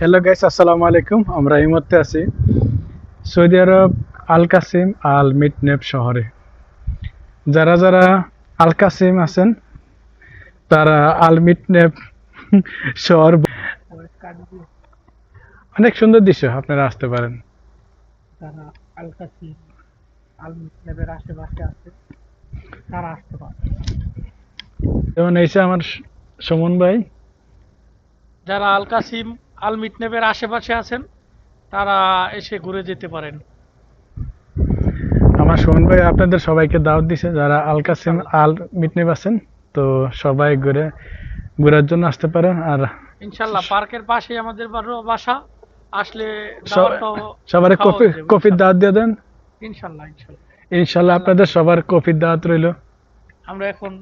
Hello guys আসসালামু আলাইকুম আমরা এই মুহূর্তে আছি সৌদি আরব আল কাসিম আল মিটনেপ শহরে। যারা যারা আল কাসিম আছেন তারা আল মিটনেপ শহর অনেক সুন্দর দৃশ্য আপনারা আসতে পারেন। যারা আলকাসি আলমের আশেপাশে আছে তারা আসতে পারে। যেমন এসে আমার সুমন ভাই। যারা আল কাসিম আল মিটনেবের আশেপাশে আছেন তারা এসে ঘুরে যেতে পারেন। আমার সুমন ভাই আপনাদের সবাইকে দাওয়াত দিছে যারা আল কাসিম আল মিটনেপ আছেন তো সবাই ঘুরে ঘোরার জন্য আসতে পারেন আর ইনশাল্লাহ পার্কের পাশেই আমাদের বাসা আসলে সবার কফি কফির দাওয়াত দিয়ে দেন? ইনশাল্লাহ ইনশাল্লাহ। ইনশাল্লাহ আপনাদের সবার কফির দাওয়াত রইল। আমরা এখন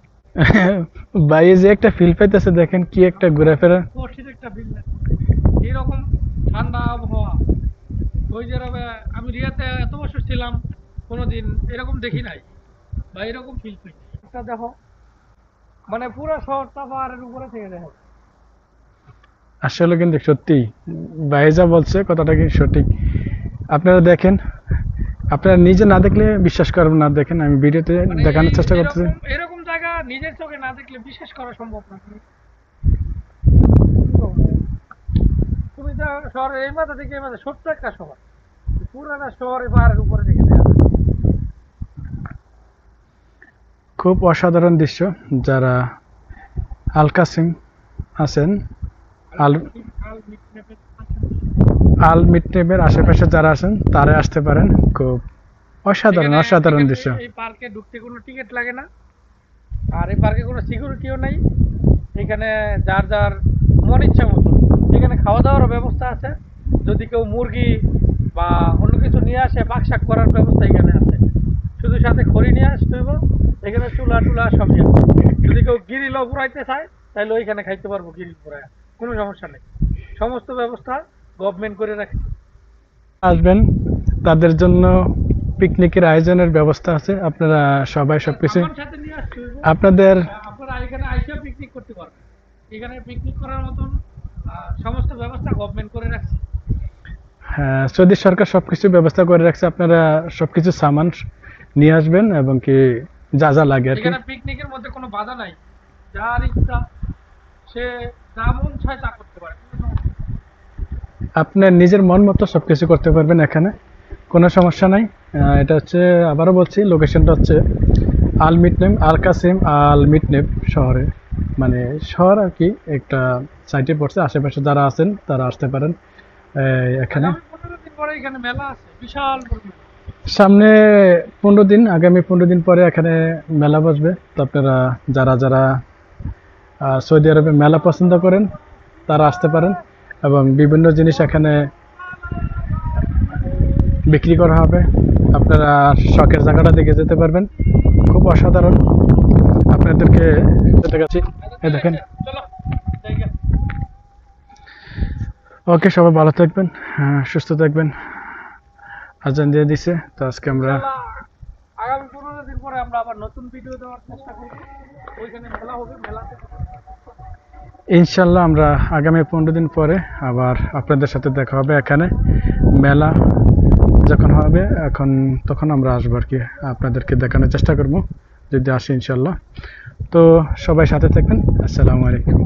বাইরে যে একটা ফিল পাইতেছে দেখেন কি একটা ঘোরাফেরা। কঠিন একটা বিল এরকম ঠান্ডা আবহাওয়া। ওই যে আমি রিয়াতে এত বছর ছিলাম কোনোদিন এরকম দেখি নাই। বা এরকম ফিল পাই। একটা দেখো মানে পুরো শহরটা পাহাড়ের উপরে থেকে দেখো। আসলে কিন্তু সত্যি বাইরে যা বলছে কথাটা কি সঠিক? আপনারা দেখেন আপনারা নিজে না দেখলে বিশ্বাস করবেন না। দেখেন আমি ভিডিওতে মানে দেখানোর চেষ্টা করতেছি। এরকম- নিজের চোখে না দেখলে বিশ্বাস করা সম্ভব না। তুমি তো শহরের এই মাথা থেকে এই মাথা ছোট্ট একটা শহর। পুরানা শহর পাহাড়ের উপরে দেখা। খুব অসাধারণ দৃশ্য যারা আল কাসিম আছেন। আল আল। মিটনেবের আশেপাশে যারা আছেন তারা আসতে পারেন। খুব অসাধারণ অসাধারণ দৃশ্য। এই পার্কে ঢুকতে কোনো টিকিট লাগে না। আর এই পার্কে কোনো সিকিউরিটিও নাই। এখানে যার যার মন ইচ্ছা মতো এখানে খাওয়া দাওয়ার ব্যবস্থা আছে। যদি কেউ মুরগি বা অন্য কিছু নিয়ে আসে পাকশাক করার ব্যবস্থা এখানে আছে। শুধু সাথে খড়ি নিয়ে আসতে হইব। এখানে চুলা টুলা সবই আছে। যদি কেউ গিরিলও পুরাইতে চায় তাহলে ওইখানে খাইতে পারব গিরিল পুরায় কোনো সমস্যা নেই। সমস্ত ব্যবস্থা গভর্নমেন্ট করে রাখছে। আসবেন। তাদের জন্য পিকনিকের আয়োজনের ব্যবস্থা আছে আপনারা সবাই আসতে হইব আপনাদের আপনারা এখানে আইসা পিকনিক করতে পারবেন। এখানে পিকনিক করার মতন সমস্ত ব্যবস্থা গভর্নমেন্ট করে রাখছে। হ্যাঁ, সৌদি সরকার সবকিছু ব্যবস্থা করে রাখছে আপনারা সবকিছু সামান নিয়ে আসবেন এবং কি যা যা লাগে আর কি। এখানে পিকনিকের মধ্যে কোনো বাধা নাই। যার ইচ্ছা সে যা মন চায় তা করতে পারে। আপনার নিজের মন মতো সবকিছু করতে পারবেন এখানে। কোনো সমস্যা নাই। এটা হচ্ছে আবারও বলছি লোকেশনটা হচ্ছে আল মিটনেম আল কাসিম আল মিটনেম শহরে। মানে শহর আর কি একটা সাইটে পড়ছে আশেপাশে যারা আছেন তারা আসতে পারেন এখানে। সামনে পনেরো দিন আগামী পনেরো দিন পরে এখানে মেলা বসবে। তো আপনারা যারা যারা সৌদি আরবে মেলা পছন্দ করেন তারা আসতে পারেন। এবং বিভিন্ন জিনিস এখানে বিক্রি করা হবে। আপনারা শখের জায়গাটা দেখে যেতে পারবেন। খুব অসাধারণ। আপনাদেরকে দেখাচ্ছি। দেখেন। ওকে সবাই ভালো থাকবেন হ্যাঁ, সুস্থ থাকবেন। আজান দিয়ে দিছে। তো আজকে আমরা আগামী পনেরো দিন পরে আমরা আবার নতুন ভিডিও দেওয়ার চেষ্টা করব। ওইখানে মেলা হবে মেলাতে। ইনশাল্লাহ আমরা আগামী পনেরো দিন পরে আবার আপনাদের সাথে দেখা হবে এখানে। মেলা যখন হবে, এখন তখন আমরা আসব আর কি, আপনাদেরকে দেখানোর চেষ্টা করব, যদি আসি ইনশাল্লাহ। তো সবাই সাথে থাকবেন, আসসালামু আলাইকুম।